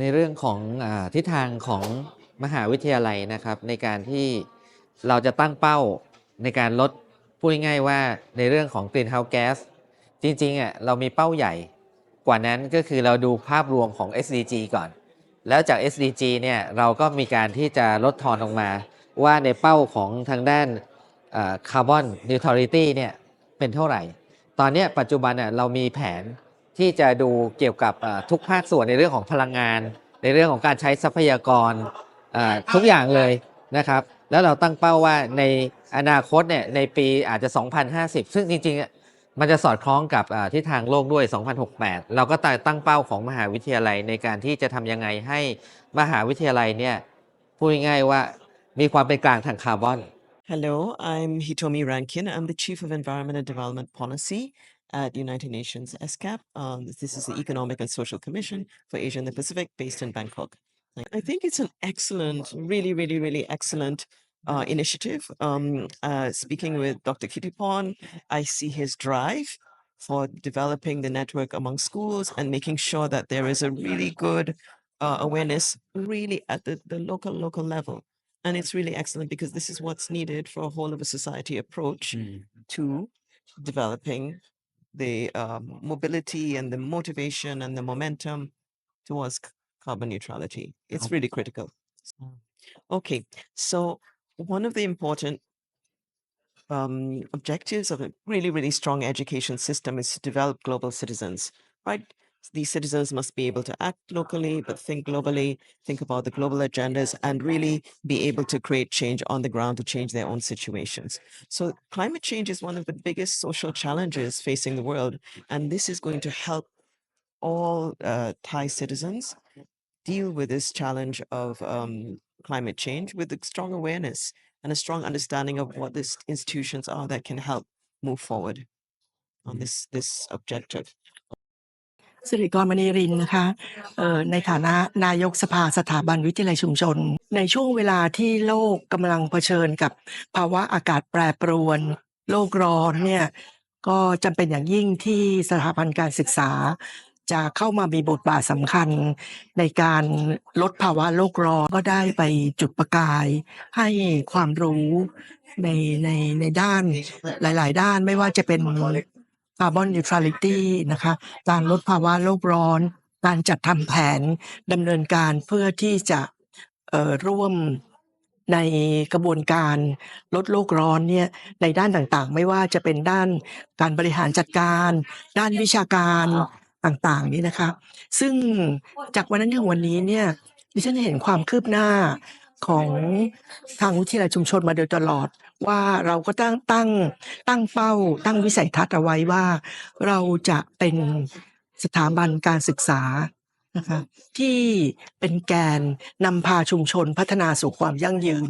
ในเรื่องของอทิศทางของมหาวิทยาลัยนะครับ ในการที่เราจะตั้งเป้าในการลดพูดง่ายๆว่าในเรื่องของ Greenhouse Gas จริงๆอะเรามีเป้าใหญ่กว่านั้นก็คือเราดูภาพรวมของ SDG ก่อน แล้วจาก SDG เนี่ยเราก็มีการที่จะลดทอนลงมา ว่าในเป้าของทางด้านคาร์บอนนิวทรัลิตี้เนี่ยเป็นเท่าไหร่ ตอนนี้ปัจจุบันน่ะเรามีแผน ที่จะดูเกี่ยวกับอ่าทุกภาคส่วนในเรื่องของพลังงาน ในเรื่องของการใช้ทรัพยากรอ่าทุกอย่างเลยนะครับ แล้วเราตั้งเป้าว่าในอนาคตเนี่ยในปีอาจจะ 2050 ซึ่งจริงๆอะมันจะสอดคล้องกับอ่าทิศทางโลกด้วย 2068 เราก็ตั้งเป้าของมหาวิทยาลัยในการที่จะทำยังไงให้มหาวิทยาลัยเนี่ยพูดง่ายๆว่ามีความเป็นกลางทางคาร์บอน Hello, I'm Hitomi Rankin. I'm the Chief of Environment and Development Policy at United Nations ESCAP. Um, this is the Economic and Social Commission for Asia and the Pacific based in Bangkok. I think it's an excellent, really, really, really excellent uh, initiative. Um, uh, speaking with Dr. Kittipon, I see his drive for developing the network among schools and making sure that there is a really good uh, awareness really at the, the local, local level. And it's really excellent because this is what's needed for a whole of a society approach to developing the um, mobility and the motivation and the momentum towards carbon neutrality. It's really critical. Okay, so one of the important um, objectives of a really, really strong education system is to develop global citizens, right? These citizens must be able to act locally, but think globally, think about the global agendas, and really be able to create change on the ground to change their own situations. So, climate change is one of the biggest social challenges facing the world, and this is going to help all uh, Thai citizens deal with this challenge of um, climate change with a strong awareness and a strong understanding of what these institutions are that can help move forward on this this objective. สิริกรมณีรินนะคะในฐานะนายกสภาสถาบันวิทยาลัยชุมชน ในช่วงเวลาที่โลกกำลังเผชิญกับภาวะอากาศแปรปรวน โลกร้อนเนี่ยก็จำเป็นอย่างยิ่งที่สถาบันการศึกษา จะเข้ามามีบทบาทสำคัญในการลดภาวะโลกร้อนก็ได้ไปจุดประกาย ให้ความรู้ในในในด้านหลาย ๆ ด้านไม่ว่าจะเป็น คาร์บอนนิวทรัลิตี้นะคะการลดภาวะโลกร้อน การจัดทำแผนดำเนินการเพื่อที่จะร่วมในกระบวนการลดโลกร้อนเนี่ยในด้านต่างๆ ไม่ว่าจะเป็นด้านการบริหารจัดการ ด้านวิชาการต่างๆนี่นะคะ ซึ่งจากวันนั้นถึงวันนี้เนี่ยดิฉันเห็นความคืบหน้า ของทางวิทยาลัยชุมชนมาโดยตลอด ว่าเราก็ตั้งตั้งตั้งเป้า ตั้งวิสัยทัศน์เอาไว้ว่าเราจะเป็นสถาบันการศึกษานะคะที่เป็นแกนนำพาชุมชนพัฒนาสู่ความยั่งยืน